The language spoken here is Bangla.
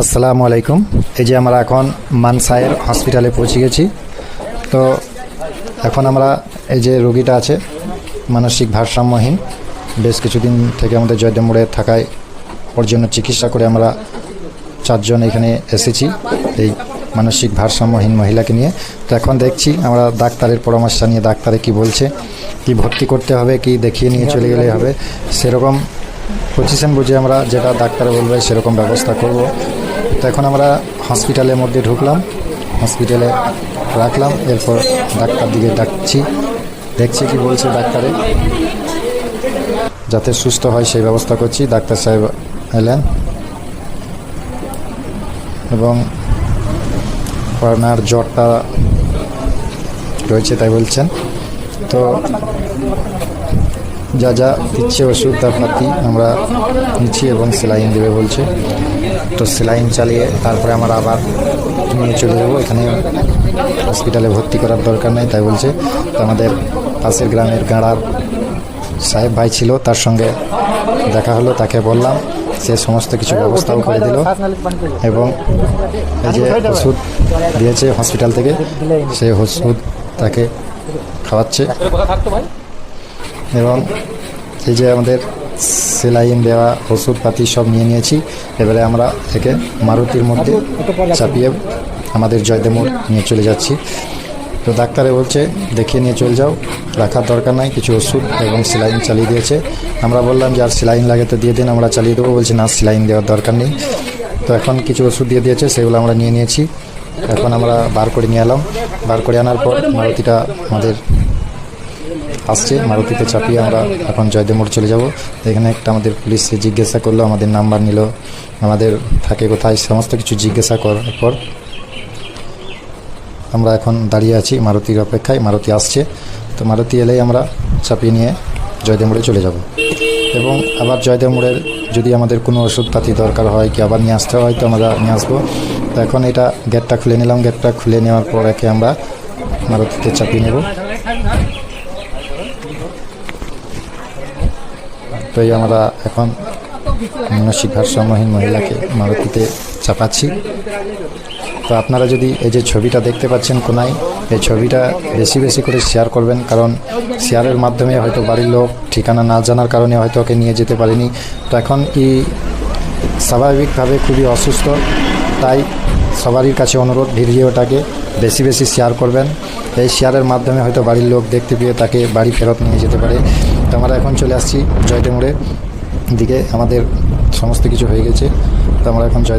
আসসালামু আলাইকুম। এই যে আমরা এখন মানসায়ের হসপিটালে পৌঁছে গেছি। তো এখন আমরা এই যে রোগীটা আছে, মানসিক ভারসাম্যহীন, বেশ কিছুদিন থেকে আমাদের জয়দেব মোড়ে থাকায় ওর জন্য চিকিৎসা করে আমরা চারজন এখানে এসেছি, এই মানসিক ভারসাম্যহীন মহিলাকে নিয়ে। তো এখন দেখছি আমরা ডাক্তারের পরামর্শ নিয়ে ডাক্তারে কি বলছে, কি ভর্তি করতে হবে, কি দেখিয়ে নিয়ে চলে গেলে হবে, সেরকম পজিশন বুঝে আমরা যেটা ডাক্তার বলবে সেরকম ব্যবস্থা করব। তো এখন আমরা হসপিটালের মধ্যে ঢুকলাম, হসপিটালে রাখলাম, এরপর ডাক্তার দিকে ডাকছি। দেখছি কি বলছে ডাক্তারে। যাতে সুস্থ হয় সেই ব্যবস্থা করছি, ডাক্তার সাহেব এলেন। এবং ওনার জ্বরটা রয়েছে তাই বলছেন। তো যা যা দিচ্ছে ওষুধ পাতি আমরা নিচ্ছি এবং সেলাইন দেবে বলছে। তো সেলাইন চালিয়ে তারপরে আমরা আবার নিয়ে চলে যাব। এখানে হসপিটালে ভর্তি করার দরকার নেই, তাই বলছে। তো আমাদের পাশের গ্রামের গাঁড়ার সাহেব ভাই ছিল, তার সঙ্গে দেখা হলো, তাকে বললাম, সে সমস্ত কিছু ব্যবস্থাও করে দিল এবং এই যে ওষুধ দিয়েছে হসপিটাল থেকে, সে ওষুধ তাকে খাওয়াচ্ছে। এবং এই যে আমাদের সেলাইন দেওয়া, ওষুধপাতি সব নিয়ে নিয়েছি। এবারে আমরা থেকে মারুতির মধ্যে চাপিয়ে আমাদের জয়দেমুর নিয়ে চলে যাচ্ছি। তো ডাক্তারে বলছে, দেখিয়ে নিয়ে চলে যাও, রাখার দরকার নাই, কিছু ওষুধ এবং সেলাইন চালিয়ে দিয়েছে। আমরা বললাম যে, আর সেলাইন লাগে তো দিয়ে দিন, আমরা চালিয়ে দেবো। বলছি, না, সেলাইন দেওয়ার দরকার নেই। তো এখন কিছু ওষুধ দিয়ে দিয়েছে, সেগুলো আমরা নিয়ে নিয়েছি। এখন আমরা বার করে নিয়ে এলাম। বার করে আনার পর মারুতিটা আমাদের আসছে, মারুতিতে চাপিয়ে আমরা এখন জয়দেবমোড় চলে যাব। এখানে একটা আমাদের পুলিশ জিজ্ঞাসা করল, আমাদের নাম্বার নিল। আমাদের থাকে কোথায়, সমস্ত কিছু জিজ্ঞাসা করার পর আমরা এখন দাঁড়িয়ে আছি মারুতির অপেক্ষায়। মারুতি আসছে, তো মারুতি এলেই আমরা চাপিয়ে নিয়ে জয়দেব মোড়ে চলে যাব। এবং আবার জয়দেব মোড়ের যদি আমাদের কোনো ওষুধপাতি দরকার হয় কি আবার নিয়ে আসতে হয়, তো আমরা নিয়ে আসব। তো এখন এটা গেটটা খুলে নিলাম। গেটটা খুলে নেওয়ার পর একে আমরা মারুতিতে চাপিয়ে নেব। তো এই আমরা এখন মানসিক ভারসাম্যহীন মহিলাকে মারুতিতে চাপাচ্ছি। তো আপনারা যদি এই যে ছবিটা দেখতে পাচ্ছেন কোনায়, এই ছবিটা বেশি বেশি করে শেয়ার করবেন কারণ শেয়ারের মাধ্যমে হয়তো বাড়ির লোক ঠিকানা না জানার কারণে হয়তো ওকে নিয়ে যেতে পারেনি। তো এখন কি স্বাভাবিকভাবে খুবই অসুস্থ, তাই সবারই কাছে অনুরোধ ভিডিওটাকে বেশি বেশি শেয়ার করবেন। এই শেয়ারের মাধ্যমে হয়তো বাড়ির লোক দেখতে পেয়ে তাকে বাড়ি ফেরত নিয়ে যেতে পারে। তো আমরা এখন চলে আসছি জয়দেমুড়ে দিকে। আমাদের সমস্ত কিছু হয়ে গেছে। তো আমরা এখন জয়